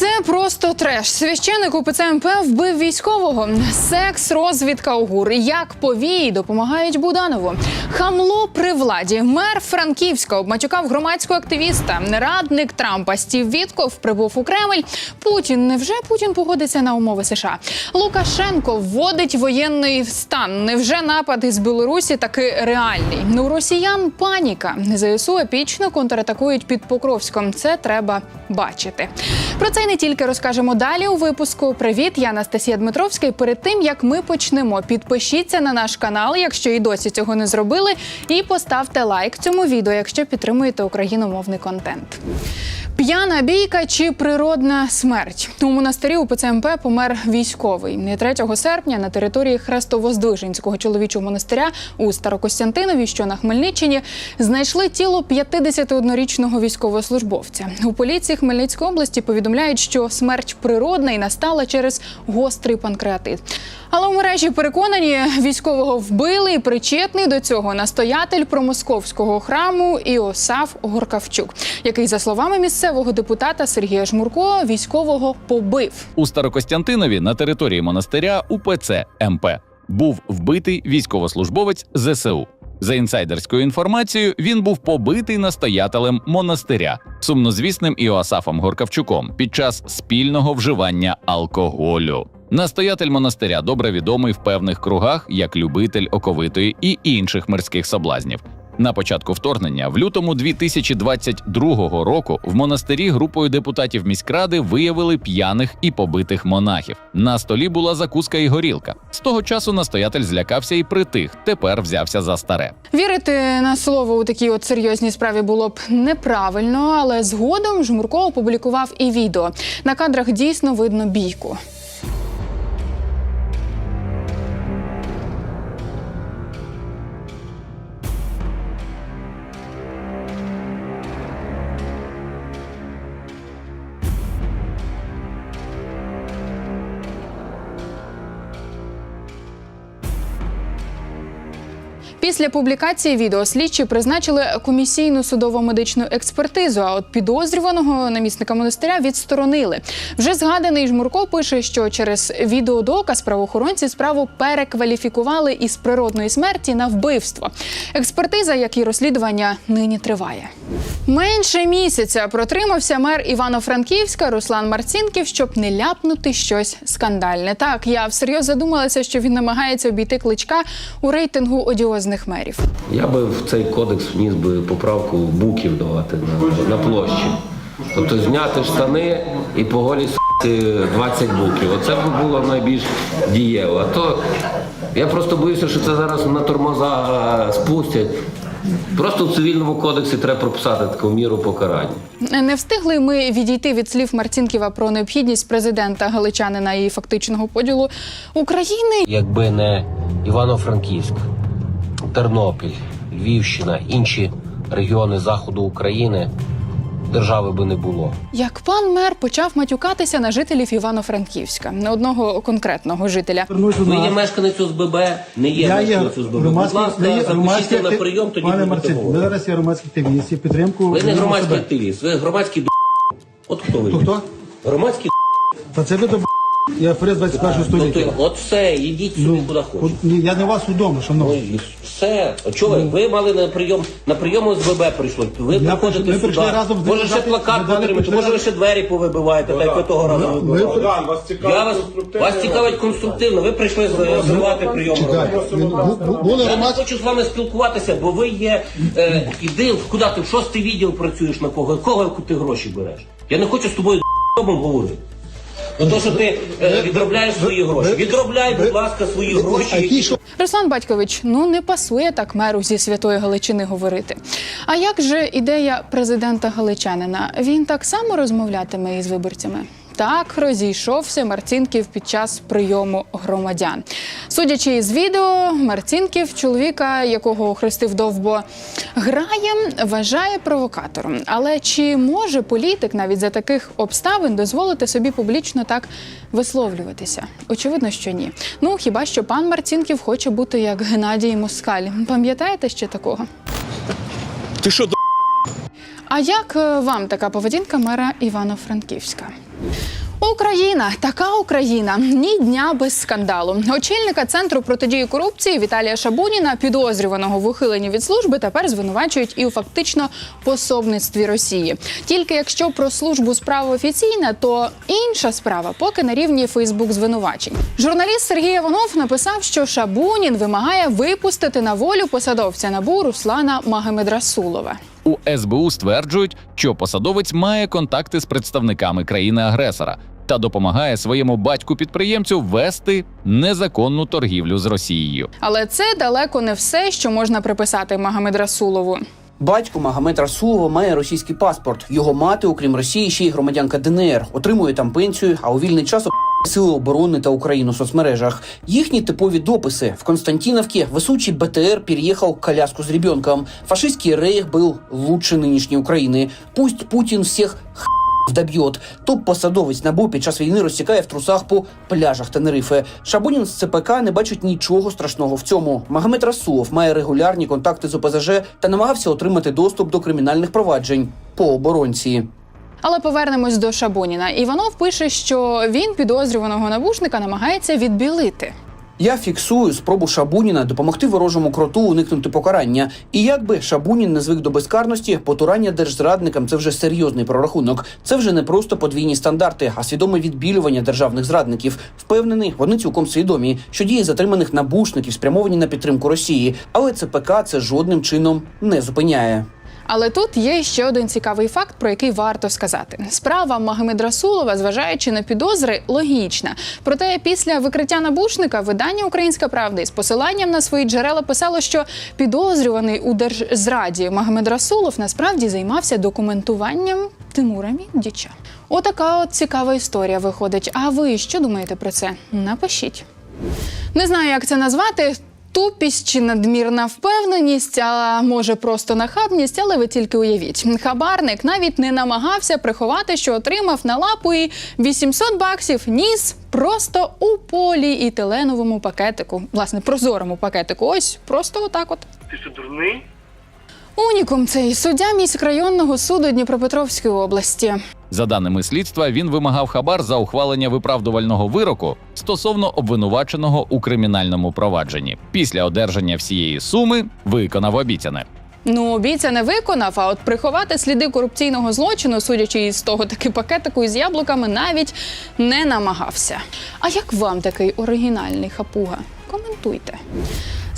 Це просто треш. Священик УПЦ МП вбив військового. Секс, розвідка ОГУР. Як повії допомагають Буданову. Хамло при владі. Мер Франківська обматюкав громадського активіста. Радник Трампа Стів Вітков прибув у Кремль. Путін невже Путін погодиться на умови США? Лукашенко вводить воєнний стан. Невже напад із Білорусі таки реальний? Ну, росіян паніка. ЗСУ епічно контратакують під Покровськом. Це треба бачити. Про це й не тільки розкажемо далі у випуску. Привіт, я Анастасія Дмитровська. І перед тим як ми почнемо, підпишіться на наш канал, якщо і досі цього не зробили, і поставте лайк цьому відео, якщо підтримуєте україномовний контент. П'яна бійка чи природна смерть у монастирі у ПЦМП помер військовий. Не 3 серпня на території Хрестовоздвиженського чоловічого монастиря у Старокостянтинові, що на Хмельниччині, знайшли тіло 51-річного військовослужбовця. У поліції Хмельницької області повідомляють, що смерть природна і настала через гострий панкреатит. Але у мережі переконані, військового вбили і причетний до цього настоятель промосковського храму Іосаф Горкавчук, який, за словами місцевого депутата Сергія Жмурко, військового побив. У Старокостянтинові на території монастиря УПЦ МП був вбитий військовослужбовець ЗСУ. За інсайдерською інформацією, він був побитий настоятелем монастиря, сумнозвісним Іоасафом Горкавчуком під час спільного вживання алкоголю. Настоятель монастиря добре відомий в певних кругах як любитель оковитої і інших мирських соблазнів. На початку вторгнення, в лютому 2022 року, в монастирі групою депутатів міськради виявили п'яних і побитих монахів. На столі була закуска і горілка. З того часу настоятель злякався і притих. Тепер взявся за старе. Вірити на слово у такій от серйозній справі було б неправильно, але згодом Жмурко опублікував і відео. На кадрах дійсно видно бійку. Після публікації відео слідчі призначили комісійну судово-медичну експертизу. А от підозрюваного намісника монастиря відсторонили. Вже згаданий жмурко пише, що через відеодоказ правоохоронці справу перекваліфікували із природної смерті на вбивство. Експертиза, як і розслідування, нині триває. Менше місяця протримався мер Івано-Франківська Руслан Марцінків, щоб не ляпнути щось скандальне. Так, я всерйоз задумалася, що він намагається обійти кличка у рейтингу одіозних мерів. Я би в цей кодекс вніс би поправку буків давати на, на площі. Тобто зняти штани і по голій с**ти 20 буків. Оце б було найбільш дієво. А то я просто боюся, що це зараз на тормоза спустять. Просто в цивільному кодексі треба прописати таку міру покарання. Не встигли ми відійти від слів Марцінківа про необхідність президента Галичанина і фактичного поділу України. Якби не Івано-Франківськ, Тернопіль, Львівщина, інші регіони заходу України, держави би не було. Як пан мер почав матюкатися на жителів Івано-Франківська, не одного конкретного жителя. Ви є нас. мешканець ОСББ, не є Я є мешканець ОСББ. Будь громадський, ласка, запишіться громадський на прийом, тоді Пане Марцин, ви зараз є громадський активіст, є підтримку. Ви не громадський активіст, ви громадський. От хто ви? То є? хто? Громадський Та це ви до я перед 21 століття. От все, йдіть собі Ну, куди хочете. ні, я не вас удома, Ну, шановні. все. Чого ви? Ви мали на прийом, на прийом ОСББ прийшли. Ви Я приходите прийшли- ми сюди. прийшли разом з Може ще депутатами, плакат ми дали може ви ще двері повибиваєте, так як ви того разу ви- вибивали. Богдан, вас цікавить вас, конструктивно. вас цікавить конструктивно. Ви прийшли зривати прийом. Чекайте, громадян. ну, бу- бу- були Я не громадські. хочу з вами спілкуватися, бо ви є. Е, іди, куди ти в шостий відділ працюєш на кого? Кого ти гроші береш? Я не хочу з тобою говорити. Ну то, що ти е, відробляєш свої гроші. Відробляй, будь ласка, свої гроші. які? Руслан Батькович, ну не пасує так меру зі святої Галичини говорити. А як же ідея президента Галичанина? Він так само розмовлятиме із виборцями? Так розійшовся Марцінків під час прийому громадян. Судячи із відео, Марцінків, чоловіка, якого охрестив довбо граєм, вважає провокатором. Але чи може політик навіть за таких обставин дозволити собі публічно так висловлюватися? Очевидно, що ні. Ну хіба що пан Марцінків хоче бути як Геннадій Москаль. Пам'ятаєте ще такого? Ти що, А як е, вам така поведінка мера Івано-Франківська? Україна, така Україна, ні дня без скандалу. Очільника центру протидії корупції Віталія Шабуніна, підозрюваного в ухиленні від служби, тепер звинувачують і у фактично пособництві Росії. Тільки якщо про службу справа офіційна, то інша справа поки на рівні Фейсбук звинувачень. Журналіст Сергій Іванов написав, що Шабунін вимагає випустити на волю посадовця набу Руслана Магомедрасулова. У СБУ стверджують, що посадовець має контакти з представниками країни-агресора та допомагає своєму батьку-підприємцю вести незаконну торгівлю з Росією. Але це далеко не все, що можна приписати Магомедрасулову. Батько Магомед Расулова має російський паспорт. Його мати, окрім Росії, ще й громадянка ДНР, отримує там пенсію, а у вільний час Сили оборони та Україну в соцмережах. Їхні типові дописи в Константиновке высучий БТР переехал коляску с ребенком. Фашистский рейх был лучше нынешней Украины. Пусть Путин всех доб'єт. Топ-посадовець НАБУ під час війни розтікає в трусах по пляжах Тенерифе. Шабунін з ЦПК не бачить нічого страшного в цьому. Магомед Расулов має регулярні контакти з ОПЗЖ та намагався отримати доступ до кримінальних проваджень по оборонці. Але повернемось до Шабуніна. Іванов пише, що він підозрюваного набушника намагається відбілити. Я фіксую спробу Шабуніна допомогти ворожому кроту уникнути покарання. І якби Шабунін не звик до безкарності, потурання держзрадникам це вже серйозний прорахунок. Це вже не просто подвійні стандарти, а свідоме відбілювання державних зрадників. Впевнений, вони цілком свідомі, що дії затриманих набушників спрямовані на підтримку Росії, але ЦПК це жодним чином не зупиняє. Але тут є ще один цікавий факт, про який варто сказати. Справа Магомедрасулова, зважаючи на підозри, логічна. Проте після викриття набушника видання Українська правда із посиланням на свої джерела писало, що підозрюваний у держзраді Магомедрасулов насправді займався документуванням Тимура Міндіча. Отака от цікава історія виходить. А ви що думаєте про це? Напишіть. Не знаю, як це назвати. Тупість чи надмірна впевненість, а може просто нахабність, але ви тільки уявіть. Хабарник навіть не намагався приховати, що отримав на лапу і 800 баксів ніс просто у поліетиленовому пакетику. Власне, прозорому пакетику. Ось просто отак от. Ти що дурний? Унікум цей суддя міськрайонного суду Дніпропетровської області. За даними слідства, він вимагав хабар за ухвалення виправдувального вироку стосовно обвинуваченого у кримінальному провадженні. Після одержання всієї суми виконав обіцяне. Ну, обіцяне виконав, а от приховати сліди корупційного злочину, судячи із того таки пакетику із яблуками, навіть не намагався. А як вам такий оригінальний хапуга? Коментуйте.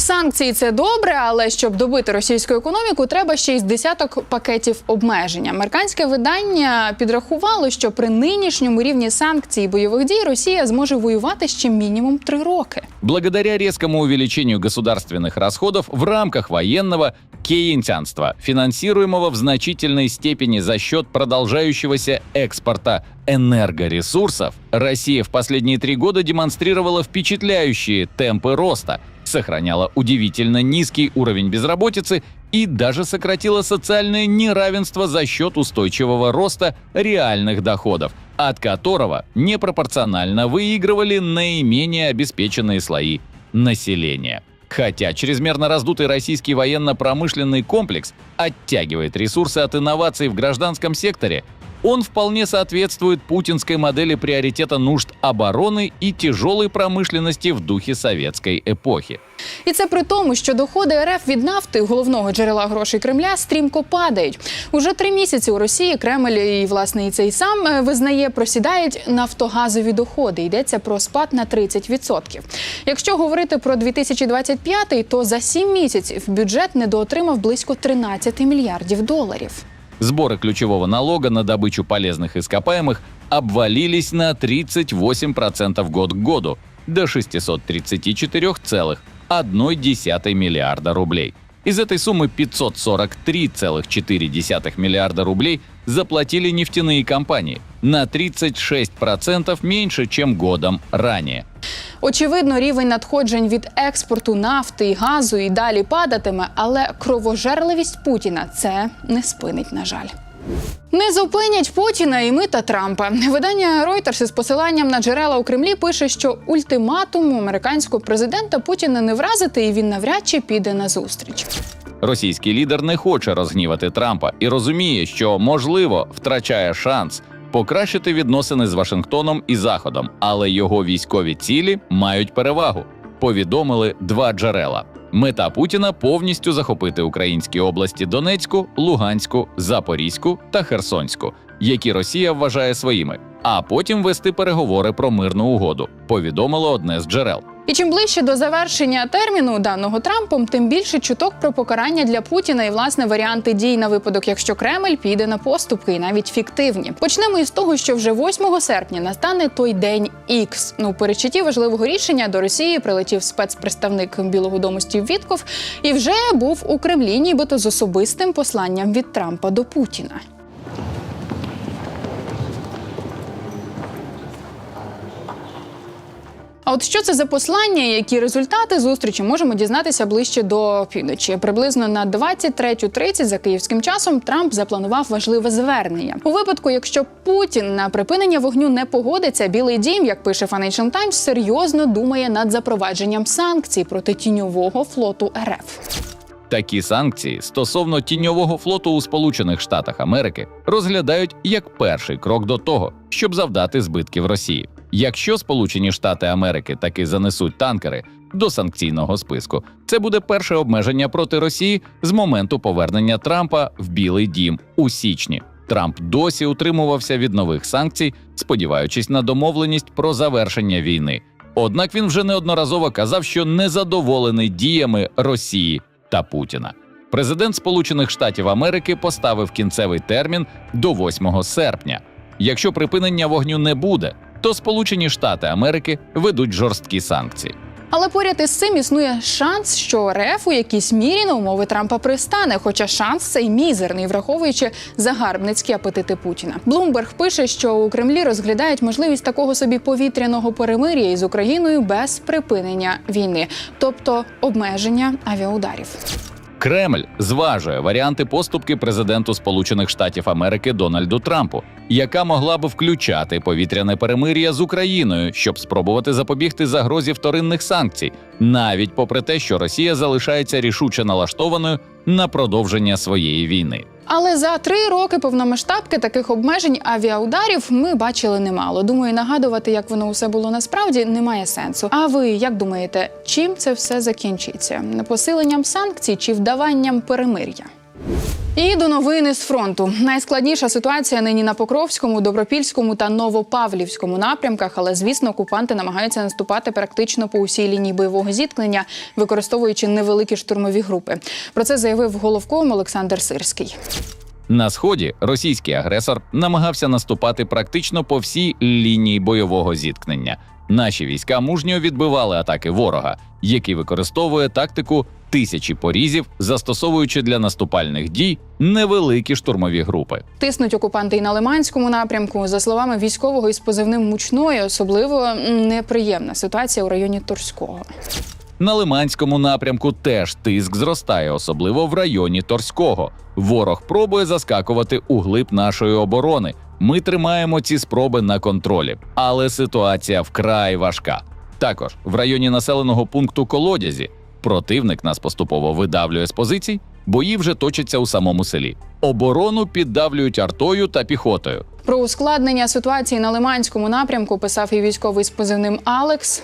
Санкції це добре, але щоб добити російську економіку, треба ще й з десяток пакетів обмежень. Американське видання підрахувало, що при нинішньому рівні санкцій і бойових дій Росія зможе воювати ще мінімум три роки. Благодаря резкому увеличению государственных расходов в рамках военного кейнсианства, финансируемого в значительной степени за счет продолжающегося экспорта энергоресурсов, Россия в последние три года демонстрировала впечатляющие темпы роста, сохраняла удивительно низкий уровень безработицы и даже сократила социальное неравенство за счет устойчивого роста реальных доходов, от которого непропорционально выигрывали наименее обеспеченные слои населения. Хотя чрезмерно раздутый российский военно-промышленный комплекс оттягивает ресурсы от инноваций в гражданском секторе, он вполне соответствует путинской модели приоритета нужд обороны и тяжелой промышленности в духе советской эпохи. І це при тому, що доходи РФ від нафти, головного джерела грошей Кремля, стрімко падають. Уже три місяці у Росії Кремль і власне і цей сам е, визнає, просідають нафтогазові доходи. Йдеться про спад на 30%. Якщо говорити про 2025, то за сім місяців бюджет недоотримав близько 13 мільярдів доларів. Сборы ключевого налога на добычу полезных ископаемых обвалились на 38% год к году до 634,1 миллиарда рублей. Из этой суммы 543,4 миллиарда рублей заплатили нефтяные компании на 36% меньше, чем годом ранее. Очевидно, рівень надходжень від експорту нафти і газу і далі падатиме, але кровожерливість Путіна це не спинить, на жаль. Не зупинять Путіна і ми та Трампа. Видання Reuters із посиланням на джерела у Кремлі пише, що ультиматуму американського президента Путіна не вразити, і він навряд чи піде на зустріч. Російський лідер не хоче розгнівати Трампа і розуміє, що можливо втрачає шанс покращити відносини з Вашингтоном і Заходом, але його військові цілі мають перевагу. Повідомили два джерела. Мета Путіна повністю захопити українські області Донецьку, Луганську, Запорізьку та Херсонську, які Росія вважає своїми, а потім вести переговори про мирну угоду. Повідомило одне з джерел. І чим ближче до завершення терміну даного Трампом, тим більше чуток про покарання для Путіна і власне варіанти дій на випадок, якщо Кремль піде на поступки, і навіть фіктивні. Почнемо із того, що вже 8 серпня настане той день Ікс. Ну, у передчутті важливого рішення до Росії прилетів спецпредставник Білого Дому Стів Вітков і вже був у Кремлі, нібито з особистим посланням від Трампа до Путіна. А от що це за послання, які результати зустрічі можемо дізнатися ближче до півночі. Приблизно на 23.30 за київським часом Трамп запланував важливе звернення. У випадку, якщо Путін на припинення вогню не погодиться, Білий Дім, як пише Financial Times, серйозно думає над запровадженням санкцій проти тіньового флоту РФ. Такі санкції стосовно тіньового флоту у Сполучених Штатах Америки розглядають як перший крок до того, щоб завдати збитків Росії. Якщо Сполучені Штати Америки таки занесуть танкери до санкційного списку, це буде перше обмеження проти Росії з моменту повернення Трампа в Білий Дім у січні. Трамп досі утримувався від нових санкцій, сподіваючись на домовленість про завершення війни. Однак він вже неодноразово казав, що незадоволений діями Росії та Путіна. Президент Сполучених Штатів Америки поставив кінцевий термін до 8 серпня. Якщо припинення вогню не буде, то Сполучені Штати Америки ведуть жорсткі санкції. Але поряд із цим існує шанс, що РФ у якійсь мірі на умови Трампа пристане, хоча шанс цей мізерний, враховуючи загарбницькі апетити Путіна. Блумберг пише, що у Кремлі розглядають можливість такого собі повітряного перемир'я із Україною без припинення війни, тобто обмеження авіаударів. Кремль зважує варіанти поступки президенту Сполучених Штатів Америки Дональду Трампу, яка могла б включати повітряне перемир'я з Україною, щоб спробувати запобігти загрозі вторинних санкцій, навіть попри те, що Росія залишається рішуче налаштованою на продовження своєї війни. Але за три роки повномасштабки таких обмежень авіаударів ми бачили немало. Думаю, нагадувати, як воно усе було насправді, немає сенсу. А ви як думаєте, чим це все закінчиться? Посиленням санкцій чи вдаванням перемир'я? І до новини з фронту. Найскладніша ситуація нині на Покровському, Добропільському та Новопавлівському напрямках, але звісно, окупанти намагаються наступати практично по усій лінії бойового зіткнення, використовуючи невеликі штурмові групи. Про це заявив головком Олександр Сирський. На сході російський агресор намагався наступати практично по всій лінії бойового зіткнення. Наші війська мужньо відбивали атаки ворога, який використовує тактику тисячі порізів, застосовуючи для наступальних дій невеликі штурмові групи. Тиснуть окупанти і на Лиманському напрямку. За словами військового із позивним мучної, особливо неприємна ситуація у районі Торського. На Лиманському напрямку теж тиск зростає, особливо в районі Торського. Ворог пробує заскакувати у глиб нашої оборони. Ми тримаємо ці спроби на контролі, але ситуація вкрай важка. Також в районі населеного пункту Колодязі противник нас поступово видавлює з позицій, бої вже точаться у самому селі. Оборону піддавлюють артою та піхотою. Про ускладнення ситуації на Лиманському напрямку писав і військовий з позивним Алекс.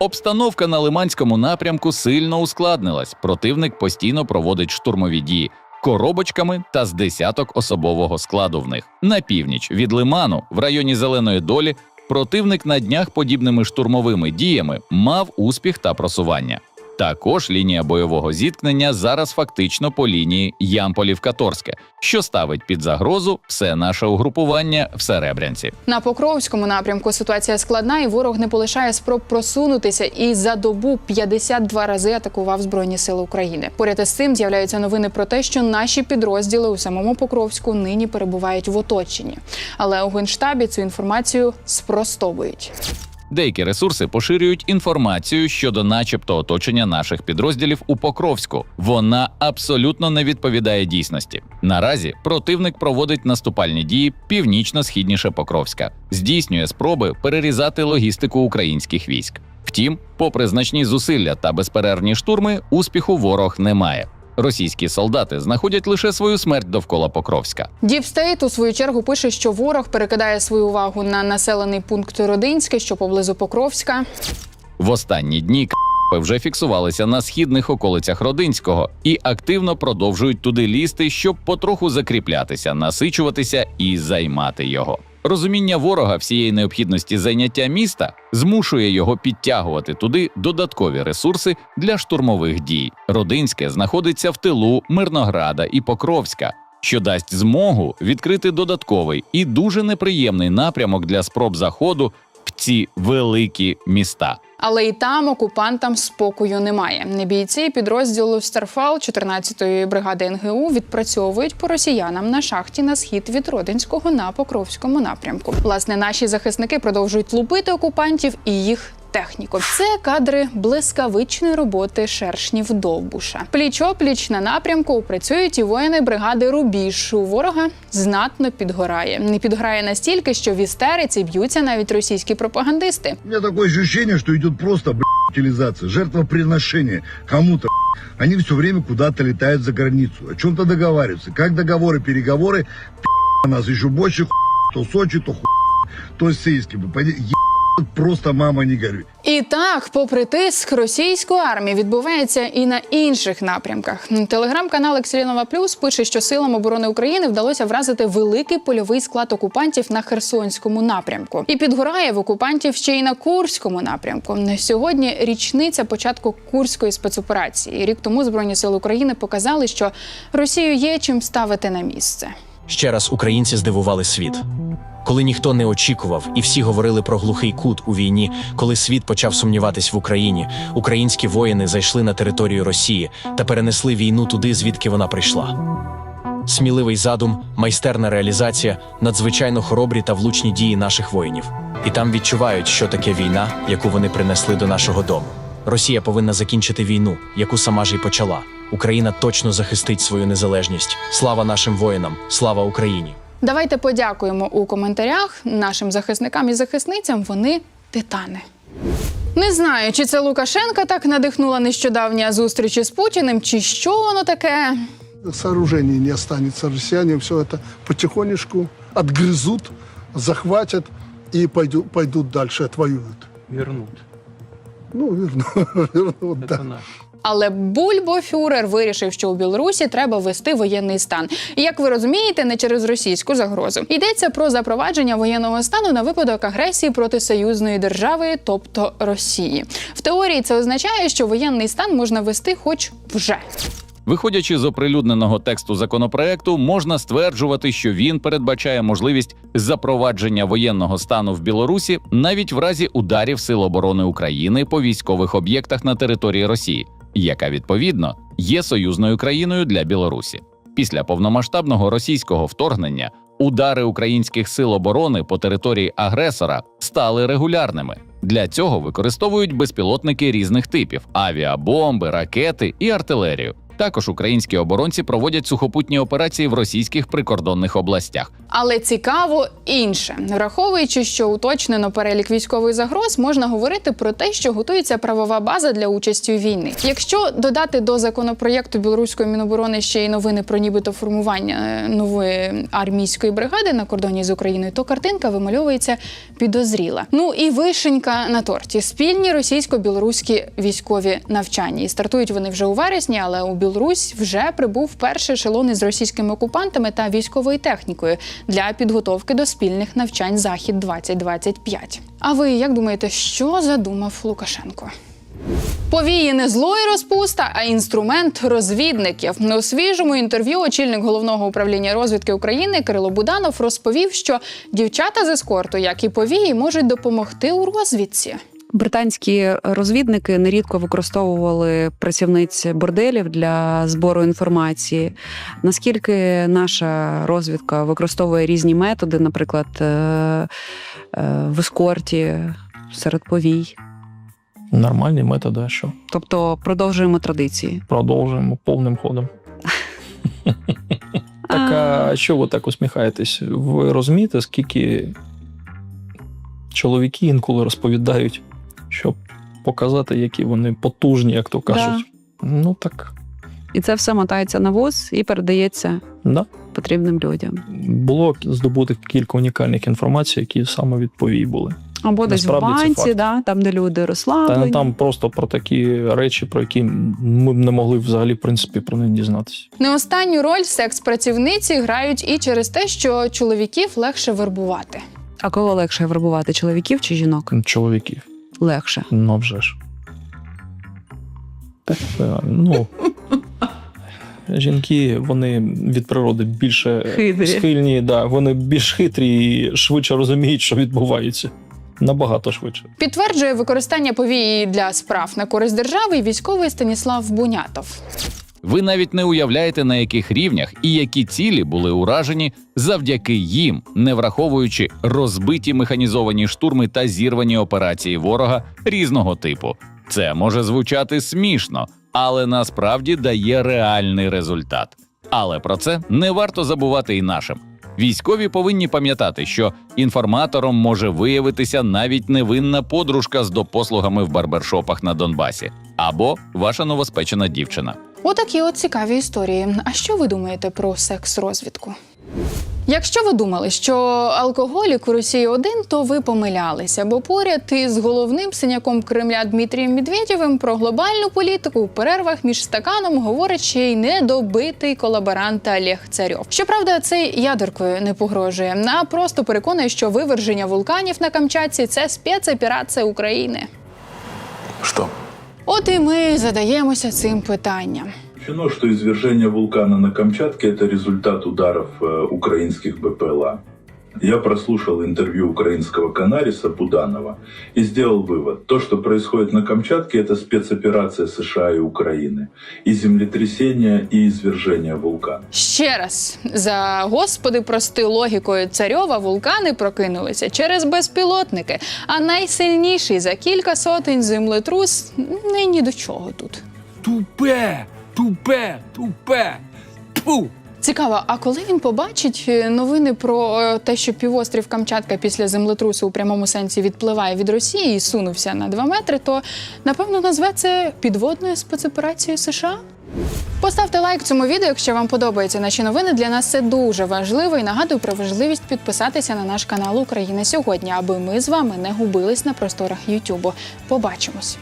Обстановка на Лиманському напрямку сильно ускладнилась. Противник постійно проводить штурмові дії коробочками та з десяток особового складу в них. На північ від Лиману, в районі Зеленої долі, противник на днях подібними штурмовими діями мав успіх та просування. Також лінія бойового зіткнення зараз фактично по лінії Ямполів-Каторське, що ставить під загрозу все наше угрупування в Серебрянці. На Покровському напрямку ситуація складна, і ворог не полишає спроб просунутися і за добу 52 рази атакував Збройні Сили України. Поряд із цим з'являються новини про те, що наші підрозділи у самому Покровську нині перебувають в оточенні. Але у генштабі цю інформацію спростовують. Деякі ресурси поширюють інформацію щодо, начебто, оточення наших підрозділів у Покровську. Вона абсолютно не відповідає дійсності. Наразі противник проводить наступальні дії північно-східніше Покровська, здійснює спроби перерізати логістику українських військ. Втім, попри значні зусилля та безперервні штурми, успіху ворог не має. Російські солдати знаходять лише свою смерть довкола Покровська. Діпстейт у свою чергу пише, що ворог перекидає свою увагу на населений пункт Родинське, що поблизу Покровська. В останні дні вже фіксувалися на східних околицях Родинського і активно продовжують туди лізти, щоб потроху закріплятися, насичуватися і займати його. Розуміння ворога всієї необхідності зайняття міста змушує його підтягувати туди додаткові ресурси для штурмових дій. Родинське знаходиться в тилу Мирнограда і Покровська, що дасть змогу відкрити додатковий і дуже неприємний напрямок для спроб заходу в ці великі міста. Але і там окупантам спокою немає. Бійці підрозділу Старфал 14-ї бригади НГУ відпрацьовують по росіянам на шахті на схід від Родинського на Покровському напрямку. Власне, наші захисники продовжують лупити окупантів і їх. Техніку це кадри блискавичної роботи шершнів Довбуша. Пліч-опліч на напрямку працюють і воїни бригади Рубіж. У ворога знатно підгорає. Не підгорає настільки, що в істериці б'ються навіть російські пропагандисти. У меня такое ощущение, что идет просто блядь, утилизация, жертвоприношение кому-то. Они все время куда-то летают за границу, о чем-то договариваются. Как договоры, переговоры, нас еще больше то Сочи, то хуй, то Сейский. Просто мама не горюй. І так, попри тиск російської армії, відбувається і на інших напрямках. Телеграм-канал Екселінова Плюс пише, що силам оборони України вдалося вразити великий польовий склад окупантів на Херсонському напрямку. І підгорає в окупантів ще й на Курському напрямку. Сьогодні річниця початку курської спецоперації. Рік тому збройні сили України показали, що Росію є чим ставити на місце. Ще раз українці здивували світ. Коли ніхто не очікував, і всі говорили про глухий кут у війні, коли світ почав сумніватись в Україні, українські воїни зайшли на територію Росії та перенесли війну туди, звідки вона прийшла. Сміливий задум, майстерна реалізація, надзвичайно хоробрі та влучні дії наших воїнів. І там відчувають, що таке війна, яку вони принесли до нашого дому. Росія повинна закінчити війну, яку сама ж і почала. Україна точно захистить свою незалежність. Слава нашим воїнам, слава Україні! Давайте подякуємо у коментарях нашим захисникам і захисницям. Вони титани. Не знаю, чи це Лукашенка так надихнула нещодавня зустрічі з Путіним, чи що воно таке. сооружений не останется. Россияне все это потихонечку отгрызут, захватят и пойдут, пойдут дальше, отвоюют. вернут. Ну, вернут, вернут да. Это наш. Але Бульбофюрер вирішив, що у Білорусі треба ввести воєнний стан. І як ви розумієте, не через російську загрозу. Йдеться про запровадження воєнного стану на випадок агресії проти союзної держави, тобто Росії. В теорії це означає, що воєнний стан можна ввести хоч вже. Виходячи з оприлюдненого тексту законопроекту, можна стверджувати, що він передбачає можливість запровадження воєнного стану в Білорусі навіть в разі ударів Сил оборони України по військових об'єктах на території Росії, яка відповідно є союзною країною для Білорусі. Після повномасштабного російського вторгнення удари українських сил оборони по території агресора стали регулярними. Для цього використовують безпілотники різних типів: авіабомби, ракети і артилерію. Також українські оборонці проводять сухопутні операції в російських прикордонних областях. Але цікаво інше, враховуючи, що уточнено перелік військових загроз, можна говорити про те, що готується правова база для участі у війні. Якщо додати до законопроєкту білоруської міноборони ще й новини про нібито формування е, нової армійської бригади на кордоні з Україною, то картинка вимальовується підозріла. Ну і вишенька на торті спільні російсько-білоруські військові навчання. І стартують вони вже у вересні, але у Білорусь вже прибув перший ешелон із російськими окупантами та військовою технікою для підготовки до спільних навчань Захід 2025 А ви як думаєте, що задумав Лукашенко? Повії не зло і розпуста, а інструмент розвідників. У свіжому інтерв'ю очільник головного управління розвідки України Кирило Буданов розповів, що дівчата з ескорту, як і повії, можуть допомогти у розвідці. Британські розвідники нерідко використовували працівниць борделів для збору інформації. Наскільки наша розвідка використовує різні методи, наприклад, е, е, в ескорті серед повій, Нормальні методи, а що? тобто продовжуємо традиції. Продовжуємо повним ходом. Так, а що ви так усміхаєтесь? Ви розумієте, скільки чоловіки інколи розповідають, щоб показати, які вони потужні, як то кажуть. Ну так, І це все мотається на воз і передається Да. потрібним людям. Було здобути кілька унікальних інформацій, які саме від повій були. Або десь в банці, да, там, де люди Та розслаблені. не там просто про такі речі, про які ми б не могли взагалі в принципі про них дізнатися. Не останню роль секс-працівниці грають і через те, що чоловіків легше вербувати. А кого легше вербувати чоловіків чи жінок? Чоловіків. Легше. Ну вже ж. Е, Ну. Жінки, вони від природи більше Хитрі. схильні, да, вони більш хитрі і швидше розуміють, що відбувається. Набагато швидше. Підтверджує використання повії для справ на користь держави військовий Станіслав Бунятов. Ви навіть не уявляєте, на яких рівнях і які цілі були уражені завдяки їм, не враховуючи розбиті механізовані штурми та зірвані операції ворога різного типу. Це може звучати смішно, але насправді дає реальний результат. Але про це не варто забувати і нашим. Військові повинні пам'ятати, що інформатором може виявитися навіть невинна подружка з допослугами в барбершопах на Донбасі або ваша новоспечена дівчина. Отакі от цікаві історії. А що ви думаєте про секс-розвідку? Якщо ви думали, що алкоголік у Росії один, то ви помилялися, бо поряд із головним синяком Кремля Дмитрієм Медведєвим про глобальну політику у перервах між стаканом говорить ще й недобитий колаборант Олег Царьов. Щоправда, цей ядеркою не погрожує, а просто переконує, що виверження вулканів на Камчатці це спецоперація України. Что? От і ми задаємося цим питанням. Исключено, что извержение вулкана на Камчатке – это результат ударов э, украинских БПЛА. Я прослушал интервью украинского канариса Буданова и сделал вывод. То, что происходит на Камчатке, это спецоперация США и Украины. И землетрясение, и извержение вулкана. Ще раз за господи, прости логікою царьова вулкани прокинулися через безпілотники. А найсильніший за кілька сотень землетрус не ні до чого тут. Тупе, тупе, тупе. Тьфу! Цікаво, а коли він побачить е, новини про е, те, що півострів Камчатка після землетрусу у прямому сенсі відпливає від Росії і сунувся на 2 метри, то напевно назве це підводною спецоперацією США? Поставте лайк цьому відео, якщо вам подобаються наші новини. Для нас це дуже важливо і нагадую про важливість підписатися на наш канал Україна сьогодні, аби ми з вами не губились на просторах Ютубу. Побачимось.